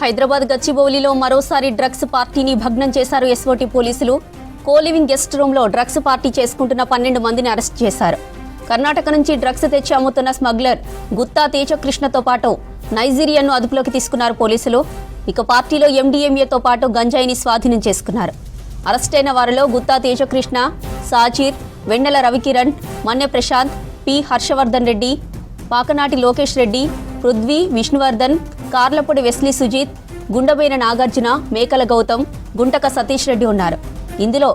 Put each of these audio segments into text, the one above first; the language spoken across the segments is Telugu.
హైదరాబాద్ గచ్చిబౌలిలో మరోసారి డ్రగ్స్ పార్టీని భగ్నం చేశారు ఎస్ఓటి పోలీసులు. కోలివింగ్ గెస్ట్ రూమ్లో డ్రగ్స్ పార్టీ చేసుకుంటున్న పన్నెండు మందిని అరెస్ట్ చేశారు. కర్ణాటక నుంచి డ్రగ్స్ తెచ్చి అమ్ముతున్న స్మగ్లర్ గుత్తా తేజకృష్ణతో పాటు నైజీరియాను అదుపులోకి తీసుకున్నారు పోలీసులు. ఇక పార్టీలో ఎండీఎంఏతో పాటు గంజాయిని స్వాధీనం చేసుకున్నారు. అరెస్టైన వారిలో గుత్తా తేజకృష్ణ సాచీర్ వెన్నెల రవికిరణ్ మన్య ప్రశాంత్ పి హర్షవర్ధన్ రెడ్డి పాకనాటి లోకేష్ రెడ్డి పృథ్వీ విష్ణువర్ధన్ కార్లపొడి వెస్లీ సుజీత్ గుండబైన నాగార్జున మేకల గౌతమ్ గుంటక సతీష్ రెడ్డి ఉన్నారు. ఇందులో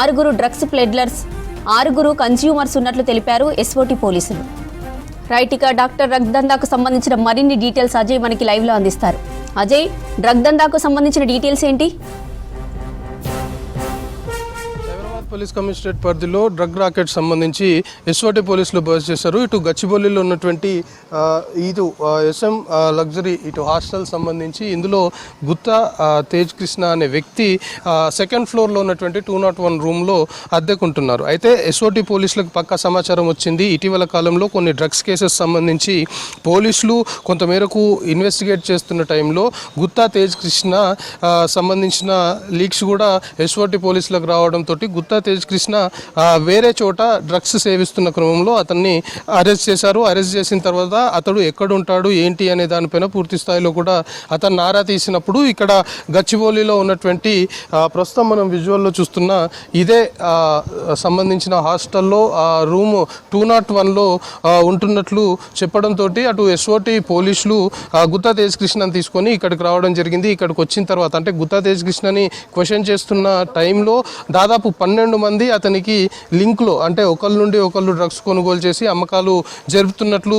ఆరుగురు డ్రగ్స్ ప్లెడ్లర్స్ ఆరుగురు కన్స్యూమర్స్ ఉన్నట్లు తెలిపారు ఎస్ఓటి పోలీసులు. రైట్ ఇక డాక్టర్ డ్రగ్ దందాకు సంబంధించిన మరిన్ని డీటెయిల్స్ అజయ్ మనకి లైవ్లో అందిస్తారు. అజయ్ డ్రగ్ దందాకు సంబంధించిన డీటెయిల్స్ ఏంటి? పోలీస్ కమిషనరేట్ పరిధిలో డ్రగ్ రాకెట్ సంబంధించి ఎస్ఓటి పోలీసులు బస్ చేశారు. ఇటు గచ్చిబౌలిలో ఉన్నటువంటి ఇటు ఎస్ఎం లగ్జరీ ఇటు హాస్టల్ సంబంధించి ఇందులో గుత్తా తేజ్ కృష్ణ అనే వ్యక్తి సెకండ్ ఫ్లోర్లో ఉన్నటువంటి టూ నాట్ వన్ రూమ్లో అద్దెకుంటున్నారు. అయితే ఎస్ఓటి పోలీసులకు పక్కా సమాచారం వచ్చింది. ఇటీవల కాలంలో కొన్ని డ్రగ్స్ కేసెస్ సంబంధించి పోలీసులు కొంతమేరకు ఇన్వెస్టిగేట్ చేస్తున్న టైంలో గుత్తా తేజ్ కృష్ణ సంబంధించిన లీక్స్ కూడా ఎస్ఓటి పోలీసులకు రావడంతో గుత్తా తేజ్ కృష్ణ వేరే చోట డ్రగ్స్ సేవిస్తున్న క్రమంలో అతన్ని అరెస్ట్ చేశారు. అరెస్ట్ చేసిన తర్వాత అతడు ఎక్కడుంటాడు ఏంటి అనే దానిపైన పూర్తి స్థాయిలో కూడా అతను నారా తీసినప్పుడు ఇక్కడ గచ్చిబౌలిలో ఉన్నటువంటి ప్రస్తుతం మనం విజువల్లో చూస్తున్న ఇదే సంబంధించిన హాస్టల్లో ఆ రూమ్ టూ నాట్ వన్లో ఉంటున్నట్లు చెప్పడంతో అటు ఎస్ఓటి పోలీసులు గుత్తా తేజ్ కృష్ణని తీసుకొని ఇక్కడికి రావడం జరిగింది. ఇక్కడికి వచ్చిన తర్వాత అంటే గుత్తా తేజ్ కృష్ణని క్వశ్చన్ చేస్తున్న టైంలో దాదాపు పన్నెండు మంది అతనికి లింక్లో అంటే ఒకళ్ళ నుండి ఒకళ్ళు డ్రగ్స్ కొనుగోలు చేసి అమ్మకాలు జరుపుతున్నట్లు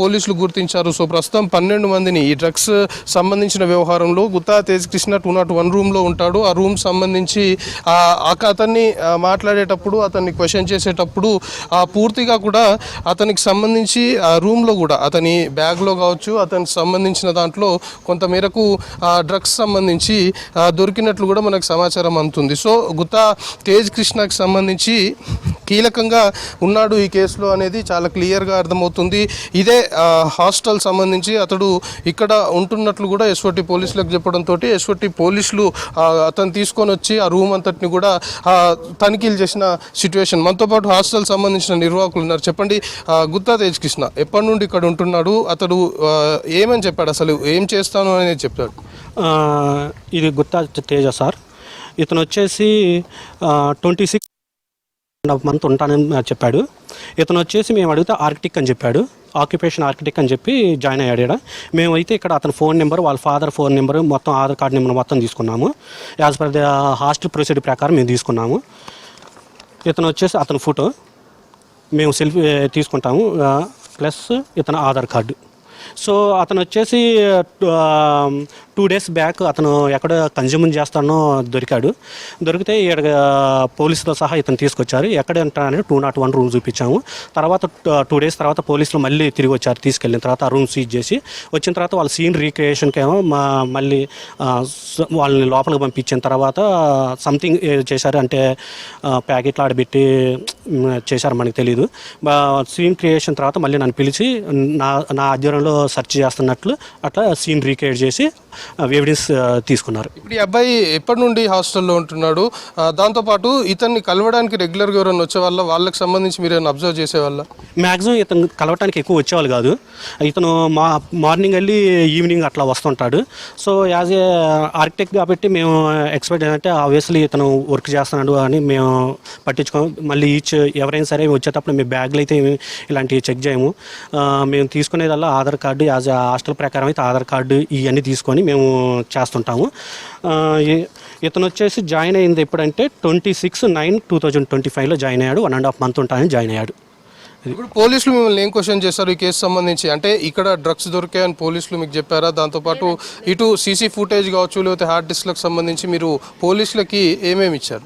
పోలీసులు గుర్తించారు. సో ప్రస్తుతం పన్నెండు మందిని ఈ డ్రగ్స్ సంబంధించిన వ్యవహారంలో Gutta Tej Krishna two not one రూమ్లో ఉంటాడు. ఆ రూమ్ సంబంధించి అతన్ని మాట్లాడేటప్పుడు అతన్ని క్వశ్చన్ చేసేటప్పుడు ఆ, పూర్తిగా కూడా అతనికి సంబంధించి ఆ రూమ్లో కూడా అతని బ్యాగ్లో కావచ్చు అతనికి సంబంధించిన దాంట్లో కొంతమేరకు డ్రగ్స్ సంబంధించి దొరికినట్లు కూడా మనకు సమాచారం అందుతుంది. సో గుత్తా తేజ్ కృష్ణకి సంబంధించి కీలకంగా ఉన్నాడు ఈ కేసులో అనేది చాలా క్లియర్గా అర్థమవుతుంది. ఇదే హాస్టల్ సంబంధించి అతడు ఇక్కడ ఉంటున్నట్లు కూడా ఎస్ఓటి పోలీసులకు చెప్పడంతో ఎస్ఓటి పోలీసులు అతను తీసుకొని వచ్చి ఆ రూమ్ అంతటిని కూడా తనిఖీలు చేసిన సిచ్యువేషన్ మనతో పాటు హాస్టల్ సంబంధించిన నిర్వాహకులు ఉన్నారు. చెప్పండి గుత్తా తేజ్ కృష్ణ ఎప్పటి నుండి ఇక్కడ ఉంటున్నాడు? అతడు ఏమని చెప్పాడు? అసలు ఏం చేస్తాను అనేది చెప్పాడు ఇది గుత్తా తేజ సార్. ఇతను వచ్చేసి twenty six and half month ఉంటానని చెప్పాడు. ఇతను వచ్చేసి మేము అడిగితే ఆర్కిటెక్ అని చెప్పాడు. ఆక్యుపేషన్ ఆర్కిటెక్ అని చెప్పి జాయిన్ అయ్యాడు ఇక్కడ మేమైతే ఇక్కడ అతని ఫోన్ నెంబర్ వాళ్ళ ఫాదర్ ఫోన్ నెంబర్ మొత్తం ఆధార్ కార్డు నెంబర్ మొత్తం తీసుకున్నాము. As per the hostel procedure ప్రకారం మేము తీసుకున్నాము. ఇతను వచ్చేసి అతని ఫోటో మేము సెల్ఫీ తీసుకుంటాము. ప్లస్ ఇతను ఆధార్ కార్డు. సో అతను వచ్చేసి టూ డేస్ బ్యాక్ అతను ఎక్కడ కన్జ్యూమ్ చేస్తానో దొరికాడు. దొరికితే ఇక్కడ పోలీసులతో సహా ఇతను తీసుకొచ్చారు. ఎక్కడ ఉంటానని టూ నాట్ వన్ రూమ్ చూపించాము. తర్వాత టూ డేస్ తర్వాత పోలీసులు మళ్ళీ తిరిగి వచ్చారు తీసుకెళ్ళిన తర్వాత ఆ రూమ్ సీజ్ చేసి. వచ్చిన తర్వాత వాళ్ళ సీన్ రీక్రియేషన్కి ఏమో మా మళ్ళీ వాళ్ళని లోపలికి పంపించిన తర్వాత సంథింగ్ చేశారు అంటే ప్యాకెట్లు ఆడబెట్టి చేశారు మనకి తెలియదు సీన్ క్రియేషన్ తర్వాత మళ్ళీ నన్ను పిలిచి నా నా ఆధ్వర్యంలో సెర్చ్ చేస్తున్నట్లు అట్లా సీన్ రీక్రియేట్ చేసి ఎవిడెన్స్ తీసుకున్నారు. ఇప్పుడు ఈ అబ్బాయి ఎప్పటి నుండి హాస్టల్లో ఉంటున్నాడు? దాంతోపాటు ఇతన్ని కలవడానికి రెగ్యులర్గా ఎవరైనా వచ్చే వాళ్ళ వాళ్ళకి సంబంధించి మీరు ఏమైనా అబ్జర్వ్ చేసేవాళ్ళ? మ్యాక్సిమం ఇతను కలవటానికి ఎక్కువ వచ్చేవాళ్ళు కాదు. ఇతను మా మార్నింగ్ వెళ్ళి ఈవినింగ్ అట్లా వస్తుంటాడు. సో యాజ్ ఏ ఆర్కిటెక్ట్ కాబట్టి మేము ఎక్స్పెక్ట్ ఏంటంటే ఆబ్వియస్లీ ఇతను వర్క్ చేస్తున్నాడు అని మేము పట్టించుకోం మళ్ళీ ఈచ్ ఎవరైనా సరే వచ్చేటప్పుడు మేము బ్యాగ్లు అయితే ఇలాంటివి చెక్ చేయము. మేము తీసుకునేదల్లా Aadhaar card as a hostel ప్రకారం అయితే ఆధార్ కార్డు ఇవన్నీ తీసుకొని మేము చేస్తుంటాము. ఇతను వచ్చేసి జాయిన్ అయింది ఎప్పుడంటే twenty six nine two thousand twenty ఫైవ్లో జాయిన్ అయ్యాడు. వన్ అండ్ హాఫ్ మంత్ ఉంటానని జాయిన్ అయ్యాడు. ఇప్పుడు పోలీసులు మిమ్మల్ని ఏం క్వశ్చన్ చేశారు ఈ కేసు సంబంధించి? అంటే ఇక్కడ డ్రగ్స్ దొరికాయని పోలీసులు మీకు చెప్పారా? దాంతోపాటు ఇటు సీసీ ఫుటేజ్ కావచ్చు లేకపోతే హార్డ్ డిస్క్లకు సంబంధించి మీరు పోలీసులకి ఏమేమి ఇచ్చారు?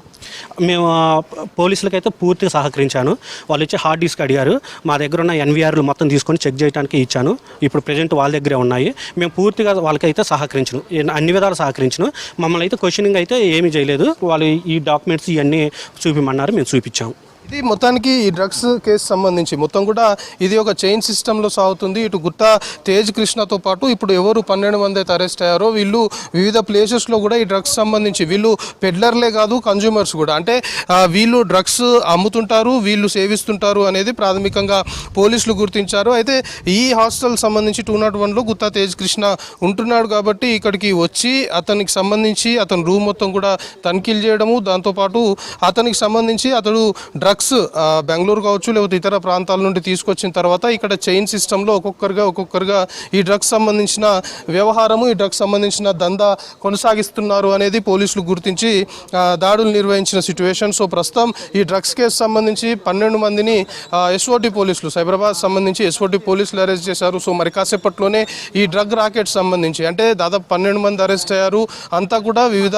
మేము ఆ, పోలీసులకైతే పూర్తిగా సహకరించాను. వాళ్ళు ఇచ్చి హార్డ్ డిస్క్ అడిగారు. మా దగ్గర ఉన్న ఎన్వీఆర్లు మొత్తం తీసుకొని చెక్ చేయడానికి ఇచ్చాను. ఇప్పుడు ప్రజెంట్ వాళ్ళ దగ్గరే ఉన్నాయి. మేము పూర్తిగా వాళ్ళకైతే సహకరించను. అన్ని విధాలు సహకరించను. మమ్మల్ని అయితే క్వశ్చనింగ్ అయితే ఏమీ చేయలేదు. వాళ్ళు ఈ డాక్యుమెంట్స్ ఇవన్నీ చూపిమన్నారు. మేము చూపించాము. ఇది మొత్తానికి ఈ డ్రగ్స్ కేసు సంబంధించి. మొత్తం కూడా ఇది ఒక చైన్ సిస్టంలో సాగుతుంది. ఇటు గుత్తా తేజ్ కృష్ణతో పాటు ఇప్పుడు ఎవరు పన్నెండు మంది అయితే అరెస్ట్ అయ్యారో వీళ్ళు వివిధ ప్లేసెస్లో కూడా ఈ డ్రగ్స్ సంబంధించి. వీళ్ళు పెడ్లర్లే కాదు కన్జ్యూమర్స్ కూడా. అంటే వీళ్ళు డ్రగ్స్ అమ్ముతుంటారు వీళ్ళు సేవిస్తుంటారు అనేది ప్రాథమికంగా పోలీసులు గుర్తించారు. అయితే ఈ హాస్టల్ సంబంధించి టూ నాట్ వన్లో గుత్తా తేజ్ కృష్ణ ఉంటున్నాడు కాబట్టి ఇక్కడికి వచ్చి అతనికి సంబంధించి అతని రూమ్ మొత్తం కూడా తనిఖీలు చేయడము దాంతోపాటు అతనికి సంబంధించి అతడు డ్రగ్స్ డ్రగ్స్ బెంగళూరు కావచ్చు లేకపోతే ఇతర ప్రాంతాల నుండి తీసుకొచ్చిన తర్వాత ఇక్కడ చైన్ సిస్టంలో ఒక్కొక్కరుగా ఒక్కొక్కరుగా ఈ డ్రగ్స్ సంబంధించిన వ్యవహారము ఈ డ్రగ్స్ సంబంధించిన దందా కొనసాగిస్తున్నారు అనేది పోలీసులు గుర్తించి దాడులు నిర్వహించిన సిచ్యువేషన్ సో ప్రస్తుతం ఈ డ్రగ్స్ కేసు సంబంధించి పన్నెండు మందిని ఎస్ఓటి పోలీసులు సైబరాబాద్ సంబంధించి ఎస్ఓటి పోలీసులు అరెస్ట్ చేశారు. సో మరి కాసేపట్లోనే ఈ డ్రగ్ రాకెట్ సంబంధించి అంటే దాదాపు పన్నెండు మంది అరెస్ట్ అయ్యారు. అంతా కూడా వివిధ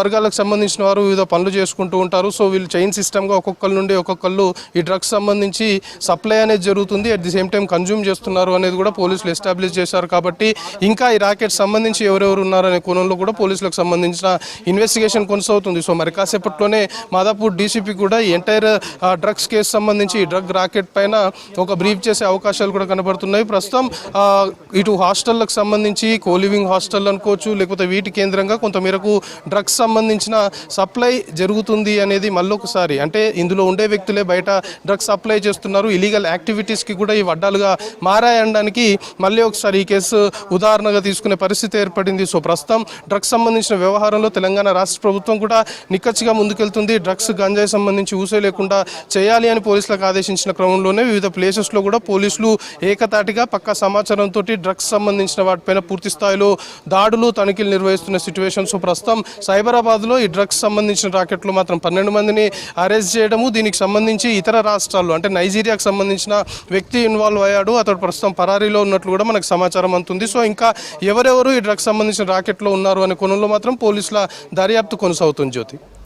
వర్గాలకు సంబంధించిన వారు వివిధ పనులు చేసుకుంటూ ఉంటారు. సో వీళ్ళు చైన్ సిస్టమ్గా ఒక్కొక్కరి నుండి ఒక్కొక్కళ్ళు ఈ డ్రగ్స్ సంబంధించి సప్లై అనేది జరుగుతుంది. At the same time consume చేస్తున్నారు అనేది కూడా పోలీసులు ఎస్టాబ్లిష్ చేశారు కాబట్టి ఇంకా ఈ రాకెట్ సంబంధించి ఎవరెవరు ఉన్నారనే కోణంలో కూడా పోలీసులకు సంబంధించిన ఇన్వెస్టిగేషన్ కొనసాగుతుంది. సో మరి కాసేపట్లోనే మాదాపూర్ డీసీపీ కూడా ఈ ఎంటైర్ డ్రగ్స్ కేసు సంబంధించి ఈ డ్రగ్ రాకెట్ పైన ఒక బ్రీఫ్ చేసే అవకాశాలు కూడా కనబడుతున్నాయి. ప్రస్తుతం ఇటు హాస్టళ్ళకు సంబంధించి కోలివింగ్ హాస్టల్ అనుకోవచ్చు లేకపోతే వీటి కేంద్రంగా కొంతమేరకు డ్రగ్స్ సంబంధించిన సప్లై జరుగుతుంది అనేది మళ్ళొకసారి అంటే ఇందులో ఉండే వ్యక్తులే బయట డ్రగ్స్ సప్లై చేస్తున్నారు. ఇలీగల్ యాక్టివిటీస్కి కూడా ఈ వడ్డాలుగా మారాయనడానికి మళ్ళీ ఒకసారి ఈ కేసు ఉదాహరణగా తీసుకునే పరిస్థితి ఏర్పడింది. సో ప్రస్తుతం డ్రగ్స్ సంబంధించిన వ్యవహారంలో తెలంగాణ రాష్ట్ర ప్రభుత్వం కూడా నిక్కచ్చిగా ముందుకెళ్తుంది. డ్రగ్స్ గంజాయి సంబంధించి ఊసే లేకుండా చేయాలి అని పోలీసులకు ఆదేశించిన క్రమంలోనే వివిధ ప్లేసెస్లో కూడా పోలీసులు ఏకతాటిగా పక్కా సమాచారంతో డ్రగ్స్ సంబంధించిన వాటిపైన పూర్తి స్థాయిలో దాడులు తనిఖీలు నిర్వహిస్తున్న సిచ్యువేషన్ సో ప్రస్తుతం సైబరాబాద్లో ఈ డ్రగ్స్ సంబంధించిన రాకెట్లు మాత్రం పన్నెండు మందిని అరెస్ట్ చేయడము దీనికి సంబంధించి ఇతర రాష్ట్రాల్లో అంటే నైజీరియాకు సంబంధించిన వ్యక్తి ఇన్వాల్వ్ అయ్యాడు. అతడు ప్రస్తుతం పరారీలో ఉన్నట్లు కూడా మనకు సమాచారం అందుతుంది. సో ఇంకా ఎవరెవరు ఈ డ్రగ్స్ సంబంధించిన రాకెట్లో ఉన్నారు అనే కొనుల్లో మాత్రం పోలీసుల దర్యాప్తు కొనసాగుతుంది జ్యోతి.